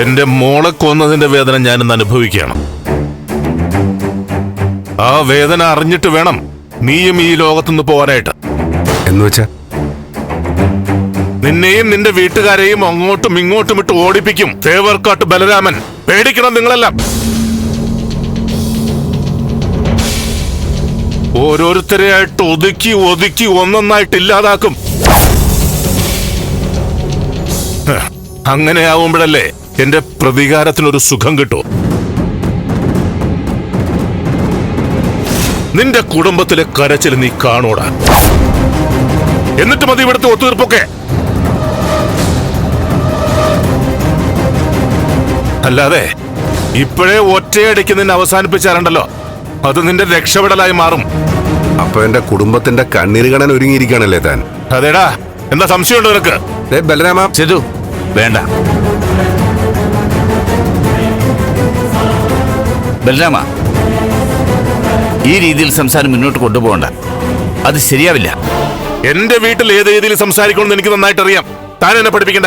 എന്റെ മോളെ കൊന്നതിന്റെ വേദന ഞാനിന്ന് അനുഭവിക്കുകയാണ്. ആ വേദന അറിഞ്ഞിട്ട് വേണം നീയും ഈ ലോകത്തുനിന്ന് പോകാനായിട്ട്. എന്ന് വെച്ചാ? നിന്നെയും നിന്റെ വീട്ടുകാരെയും അങ്ങോട്ടും ഇങ്ങോട്ടും ഇട്ട് ഓടിപ്പിക്കും. തേവർക്കാട്ട് ബലരാമൻ. പേടിക്കണം നിങ്ങളെല്ലാം. ഓരോരുത്തരെയായിട്ട് ഒതുക്കി ഒതുക്കി ഒന്നൊന്നായിട്ട് ഇല്ലാതാക്കും. അങ്ങനെയാവുമ്പോഴല്ലേ അങ്ങനെ ആവുമ്പോഴല്ലേ എന്റെ പ്രതികാരത്തിനൊരു സുഖം കിട്ടോ. നിന്റെ കുടുംബത്തിലെ കരച്ചിൽ നീ കാണോടാ. എന്നിട്ട് മതി ഇവിടുത്തെ ഒത്തുതീർപ്പൊക്കെ. അല്ലാതെ ഇപ്പോഴേ ഒറ്റയടിക്ക് നിന്നെ അവസാനിപ്പിച്ചാലുണ്ടല്ലോ. അത് നിന്റെ രക്ഷപ്പെടലായി മാറും. അപ്പൊ എന്റെ കുടുംബത്തിന്റെ കണ്ണീര് കാണാൻ ഒരുങ്ങിയിരിക്കുകയാണല്ലേ താൻ? അതേടാ എന്താ സംശയമുണ്ടോ നിനക്ക്? ദേ ബലരാമ. ചെതു വേണ്ട. ബലരാമ ഈ രീതിയിൽ സംസാരം മുന്നോട്ട് കൊണ്ടുപോകണ്ട. അത് ശരിയാവില്ല. എന്റെ വീട്ടിൽ ഏത് രീതിയിൽ സംസാരിക്കണമെന്ന് എനിക്ക് നന്നായിട്ട് അറിയാം താൻ എന്നെ പഠിപ്പിക്കണ്ട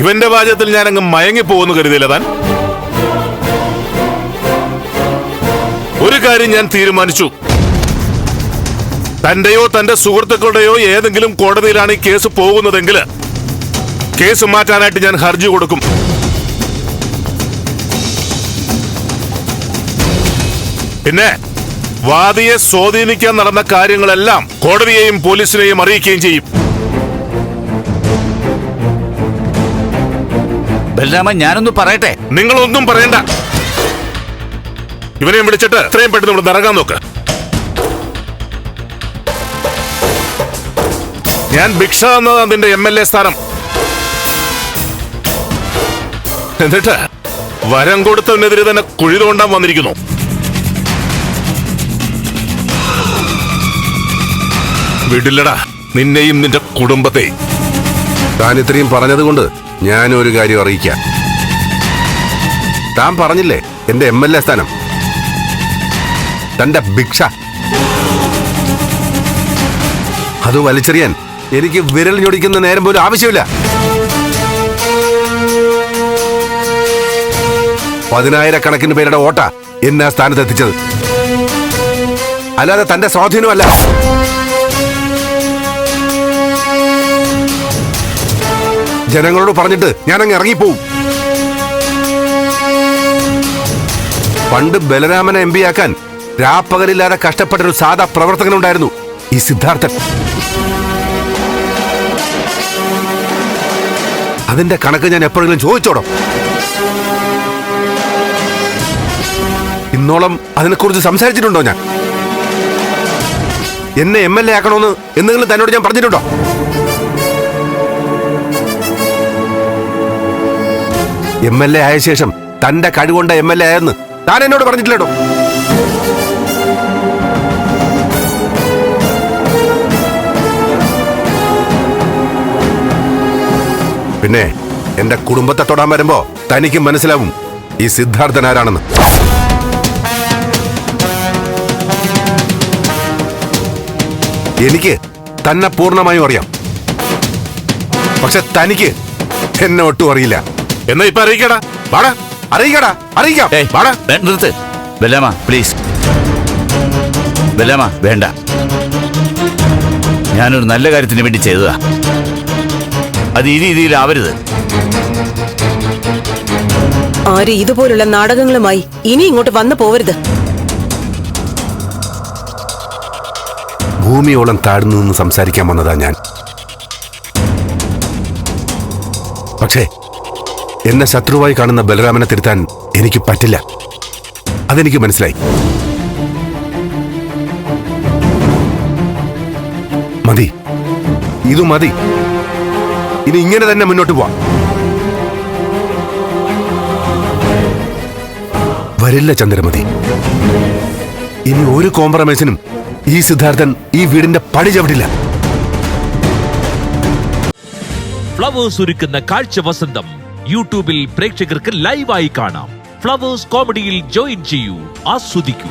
ഇവന്റെ വാചകത്തിൽ ഞാൻ അങ്ങ് മയങ്ങി പോകുന്നു കരുതിയില്ല താൻ. ഒരു കാര്യം ഞാൻ തീരുമാനിച്ചു. തന്റെയോ തന്റെ സുഹൃത്തുക്കളുടെയോ ഏതെങ്കിലും കോടതിയിലാണ് ഈ കേസ് പോകുന്നതെങ്കിൽ കേസ് മാറ്റാനായിട്ട് ഞാൻ ഹർജി കൊടുക്കും. പിന്നെ വാദിയെ സ്വാധീനിക്കാൻ നടന്ന കാര്യങ്ങളെല്ലാം കോടതിയെയും പോലീസിനെയും അറിയിക്കുകയും ചെയ്യും. ബലരാമ ഞാനൊന്ന് പറയട്ടെ? നിങ്ങളൊന്നും പറയണ്ട. ഇവനെയും വിളിച്ചിട്ട് എത്രയും പെട്ടെന്ന് ഇവിടെ ഇറങ്ങാൻ നോക്ക്. ഞാൻ ഭിക്ഷ എന്നത് അതിന്റെ എം എൽ എ സ്ഥാനം. എന്നിട്ട് വരം കൊടുത്തതിനെതിരെ തന്നെ കുഴി തോണ്ടാൻ വന്നിരിക്കുന്നു. വിടില്ലടാ നിന്നെയും നിന്റെ കുടുംബത്തെ. താൻ ഇത്രയും പറഞ്ഞതുകൊണ്ട് ഞാൻ ഒരു കാര്യം അറിയിക്കാം. താൻ പറഞ്ഞില്ലേ എന്റെ എം എൽ എ സ്ഥാനം? തന്റെ ഭിക്ഷ. അത് വലിച്ചെറിയാൻ എനിക്ക് വിരൽ ഞൊടിക്കുന്ന നേരം പോലും ആവശ്യമില്ല. പതിനായിരക്കണക്കിന് പേരുടെ ഓട്ട എന്നെ ആ സ്ഥാനത്ത് എത്തിച്ചത് അല്ലാതെ തന്റെ സ്വാധീനമല്ല. ജനങ്ങളോട് പറഞ്ഞിട്ട് ഞാൻ അങ്ങ് ഇറങ്ങിപ്പോവും. പണ്ട് ബലരാമനെ എം പി ആക്കാൻ രാപ്പകലില്ലാതെ കഷ്ടപ്പെട്ട ഒരു സാധാ പ്രവർത്തകനുണ്ടായിരുന്നു ഈ സിദ്ധാർത്ഥൻ. അതിന്റെ കണക്ക് ഞാൻ എപ്പോഴെങ്കിലും ചോദിച്ചോടോ? ഇന്നോളം അതിനെക്കുറിച്ച് സംസാരിച്ചിട്ടുണ്ടോ ഞാൻ? എന്നെ എം എൽ എ ആക്കണമെന്ന് എന്തെങ്കിലും തന്നോട് ഞാൻ പറഞ്ഞിട്ടുണ്ടോ? എം എൽ എ ആയ ശേഷം തന്റെ കഴിവുണ്ട എം എൽ എ ആയെന്ന് താൻ എന്നോട് പറഞ്ഞിട്ടില്ലേടോ? പിന്നെ എന്റെ കുടുംബത്തെ തൊടാൻ വരുമ്പോ തനിക്ക് മനസ്സിലാവും ഈ സിദ്ധാർത്ഥൻ ആരാണെന്ന്. എനിക്ക് തന്നെ പൂർണമായും അറിയാം. പക്ഷെ തനിക്ക് എന്നെ ഒട്ടും അറിയില്ല. എന്നാ ഇപ്പൊ അറിയിക്കടാ. വാടാ. അറിയിക്കടാ. അറിയിക്കാം. ഏയ് വാടാ. നിർത്ത്. ബലരാമ പ്ലീസ് ബലരാമ വേണ്ട. ഞാനൊരു നല്ല കാര്യത്തിന് വേണ്ടി ചെയ്തതാ. അത് ഈ രീതിയിലാവരുത് ആര് ഇതുപോലുള്ള നാടകങ്ങളുമായി ഇനി ഇങ്ങോട്ട് വന്നു പോവരുത്. ഭൂമിയോളം താഴ്ന്നു നിന്ന് സംസാരിക്കാൻ വന്നതാ ഞാൻ. പക്ഷേ എന്നെ ശത്രുവായി കാണുന്ന ബലരാമനെ തിരുത്താൻ എനിക്ക് പറ്റില്ല. അതെനിക്ക് മനസ്സിലായി. മതി. ഇത് മതി. ഇനി ഇങ്ങനെ തന്നെ മുന്നോട്ട് പോവാം. വരില്ല ചന്ദ്രമതി. ഇനി ഒരു കോംപ്രമൈസിനും ഈ സിദ്ധാർത്ഥൻ ഈ വീടിന്റെ പടി ചവിടില്ല ഫ്ലവേഴ്സ് ഒരുക്കുന്ന കാഴ്ച വസന്തം യൂട്യൂബിൽ പ്രേക്ഷകർക്ക് ലൈവായി കാണാം. ഫ്ലവേഴ്സ് കോമഡിയിൽ ജോയിൻ ചെയ്യൂ ആസ്വദിക്കൂ.